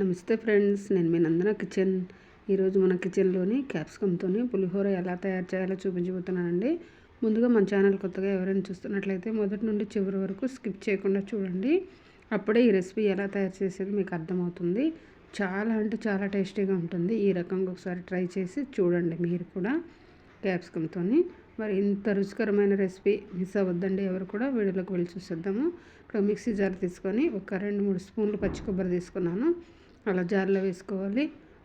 నమస్తే ఫ్రెండ్స్ నేను మీ నందన కిచెన్. ఈరోజు మన కిచెన్లోని క్యాప్సికమ్తోని పులిహోర ఎలా తయారు చేయాలో చూపించబోతున్నానండి. ముందుగా మన ఛానల్ కొత్తగా ఎవరైనా చూస్తున్నట్లయితే మొదటి నుండి చివరి వరకు స్కిప్ చేయకుండా చూడండి. అప్పుడే ఈ రెసిపీ ఎలా తయారు చేసేది మీకు అర్థమవుతుంది. చాలా అంటే చాలా టేస్టీగా ఉంటుంది. ఈ రకంగా ఒకసారి ట్రై చేసి చూడండి మీరు కూడా క్యాప్సికమ్తో మరి ఇంత రుచికరమైన రెసిపీ మిస్ అవ్వద్దండి ఎవరు కూడా వీడియోలోకి వెళ్ళి చూసేద్దాము. ఇక్కడ మిక్సీ జార్ తీసుకొని ఒక రెండు మూడు స్పూన్లు పచ్చి కొబ్బరి తీసుకున్నాను. అలా జార్లో వేసుకోవాలి.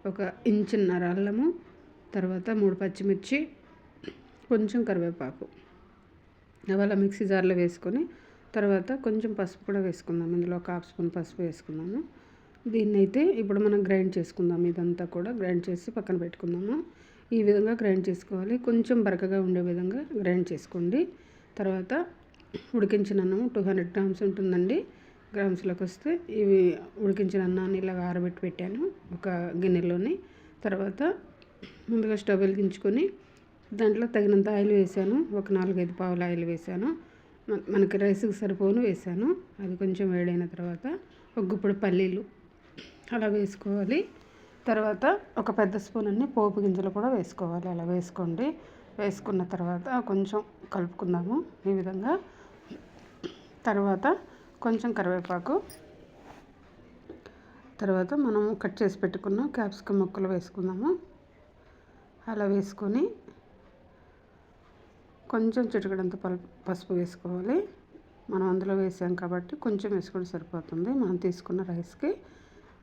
ఒక ఇంచున్నర అల్లము తర్వాత మూడు పచ్చిమిర్చి కొంచెం కరివేపాకు. అలా మిక్సీ జార్లో వేసుకొని తర్వాత కొంచెం పసుపు కూడా వేసుకుందాం. ఇందులో ఒక హాఫ్ స్పూన్ పసుపు వేసుకున్నాము దీన్ని అయితే ఇప్పుడు మనం గ్రైండ్ చేసుకుందాం. ఇదంతా కూడా గ్రైండ్ చేసి పక్కన పెట్టుకుందాము. ఈ విధంగా గ్రైండ్ చేసుకోవాలి. కొంచెం బరకగా ఉండే విధంగా గ్రైండ్ చేసుకోండి. తర్వాత ఉడికించిన అన్నం టూ హండ్రెడ్ గ్రామ్స్ ఉంటుందండి. గ్రామ్స్లోకి వస్తే ఇవి ఉడికించిన అన్నాన్ని ఇలా ఆరబెట్టి పెట్టాను ఒక గిన్నెలోని. తర్వాత ముందుగా స్టవ్ వెలిగించుకొని దాంట్లో తగినంత ఆయిల్ వేసాను. ఒక నాలుగైదు పావుల ఆయిల్ వేసాను. మనకి రైస్కి సరిపోను వేసాను. అది కొంచెం వేడైన తర్వాత ఒక గుప్పుడు పల్లీలు అలా వేసుకోవాలి. తర్వాత ఒక పెద్ద స్పూన్ అన్ని పోపు గింజలు కూడా వేసుకోవాలి. అలా వేసుకోండి. వేసుకున్న తర్వాత కొంచెం కలుపుకుందాము ఈ విధంగా. తర్వాత కొంచెం కరివేపాకు. తర్వాత మనం కట్ చేసి పెట్టుకున్న క్యాప్సికమ్ ముక్కలు వేసుకుందాము. అలా వేసుకొని కొంచెం చిటికడంత పసుపు వేసుకోవాలి. మనం అందులో వేసాం కాబట్టి కొంచెం వేసుకుంటే సరిపోతుంది. మనం తీసుకున్న రైస్కి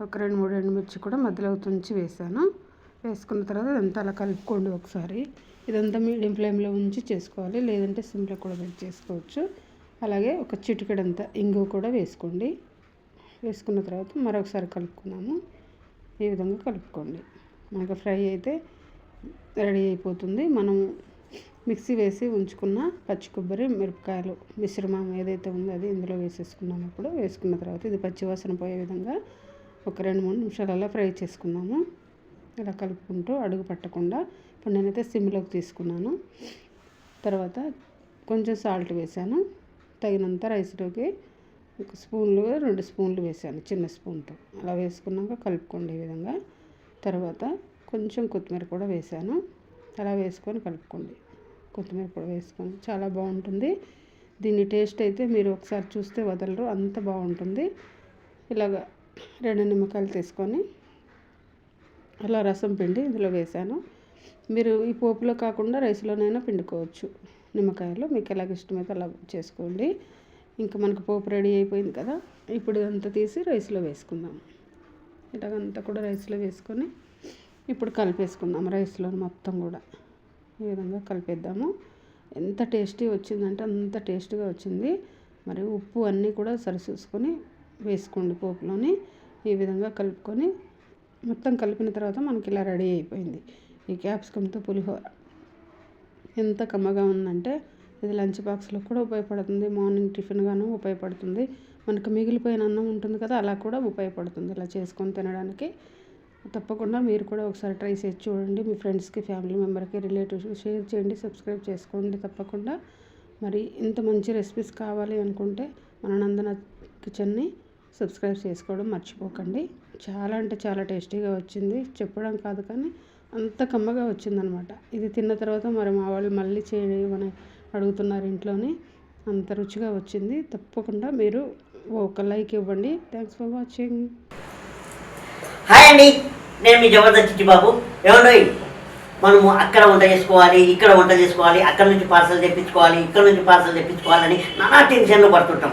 ఒక రెండు మూడు ఎండుమిర్చి కూడా మధ్యలో తుంచి వేసాను. వేసుకున్న తర్వాత ఇదంతా అలా కలుపుకోండి ఒకసారి. ఇదంతా మీడియం ఫ్లేమ్లో ఉంచి చేసుకోవాలి. లేదంటే సిమ్లో కూడా పెట్టి చేసుకోవచ్చు. అలాగే ఒక చిటికెడంత ఇంగు కూడా వేసుకోండి. వేసుకున్న తర్వాత మరొకసారి కలుపుకున్నాము ఈ విధంగా కలుపుకోండి. మనకు ఫ్రై అయితే రెడీ అయిపోతుంది. మనం మిక్సీ వేసి ఉంచుకున్న పచ్చి కొబ్బరి మిరపకాయలు మిశ్రమం ఏదైతే ఉందో అది ఇందులో వేసేసుకున్నాము ఇప్పుడు. వేసుకున్న తర్వాత ఇది పచ్చివాసన పోయే విధంగా ఒక రెండు మూడు నిమిషాలలో ఫ్రై చేసుకున్నాము ఇలా కలుపుకుంటూ అడుగు పట్టకుండా ఇప్పుడు నేనైతే సిమ్లోకి తీసుకున్నాను. తర్వాత కొంచెం సాల్ట్ వేసాను. తగినంత రైస్లోకి ఒక స్పూన్లు రెండు స్పూన్లు వేసాను చిన్న స్పూన్తో. అలా వేసుకున్నాక కలుపుకోండి ఈ విధంగా. తర్వాత కొంచెం కొత్తిమీర కూడా వేసాను. అలా వేసుకొని కలుపుకోండి. కొత్తిమీర కూడా వేసుకొని చాలా బాగుంటుంది. దీని టేస్ట్ అయితే మీరు ఒకసారి చూస్తే వదలరు. అంత బాగుంటుంది. ఇలాగ రెండు నిమ్మకాయలు తీసుకొని అలా రసం పిండి ఇందులో వేసాను. మీరు ఈ పోపులో కాకుండా రైస్లోనైనా పిండుకోవచ్చు. నిమ్మకాయలు మీకు ఎలాగ ఇష్టమైతే అలా చేసుకోండి. ఇంకా మనకు పోపు రెడీ అయిపోయింది కదా ఇప్పుడు అంతా తీసి రైస్లో వేసుకుందాం. ఇలాగంతా కూడా రైస్లో వేసుకొని ఇప్పుడు కలిపేసుకుందాం రైస్లో మొత్తం కూడా. ఈ విధంగా కలిపేద్దాము. ఎంత టేస్టీ వచ్చిందంటే అంత టేస్ట్గా వచ్చింది. మరి ఉప్పు అన్నీ కూడా సరిచూసుకొని వేసుకోండి పోపులోని. ఈ విధంగా కలుపుకొని మొత్తం కలిపిన తర్వాత మనకి ఇలా రెడీ అయిపోయింది. ఈ క్యాప్సికమ్తో పులిహోర ఎంత కమ్మగా ఉందంటే ఇది లంచ్ బాక్స్లో కూడా ఉపయోగపడుతుంది. మార్నింగ్ టిఫిన్గాను ఉపయోగపడుతుంది. మనకు మిగిలిపోయిన అన్నం ఉంటుంది కదా అలా కూడా ఉపయోగపడుతుంది ఇలా చేసుకొని తినడానికి. తప్పకుండా మీరు కూడా ఒకసారి ట్రై చేసి చూడండి. మీ ఫ్రెండ్స్కి ఫ్యామిలీ మెంబర్కి రిలేటివ్స్కి షేర్ చేయండి సబ్స్క్రైబ్ చేసుకోండి తప్పకుండా. మరి ఇంత మంచి రెసిపీస్ కావాలి అనుకుంటే మన నందన కిచెన్ని సబ్స్క్రైబ్ చేసుకోవడం మర్చిపోకండి. చాలా అంటే చాలా టేస్టీగా వచ్చింది. చెప్పడం కాదు కానీ అంత కమ్మగా వచ్చిందనమాట. ఇది తిన్న తర్వాత మరి మా వాళ్ళు మళ్ళీ చేయమని అడుగుతున్నారు ఇంట్లోని. అంత రుచిగా వచ్చింది. తప్పకుండా మీరు ఒక లైక్ ఇవ్వండి. థ్యాంక్స్ ఫర్ వాచింగ్ హాయ్ అండి. నేను మీ జబర్దస్త్ బాబు. ఏమండి మనము అక్కడ వంట చేసుకోవాలి ఇక్కడ వంట చేసుకోవాలి అక్కడ నుంచి పార్సల్ తెప్పించుకోవాలి ఇక్కడ నుంచి పార్సల్ తెప్పించుకోవాలని నానా టెన్షన్లు పడుతుంటాం.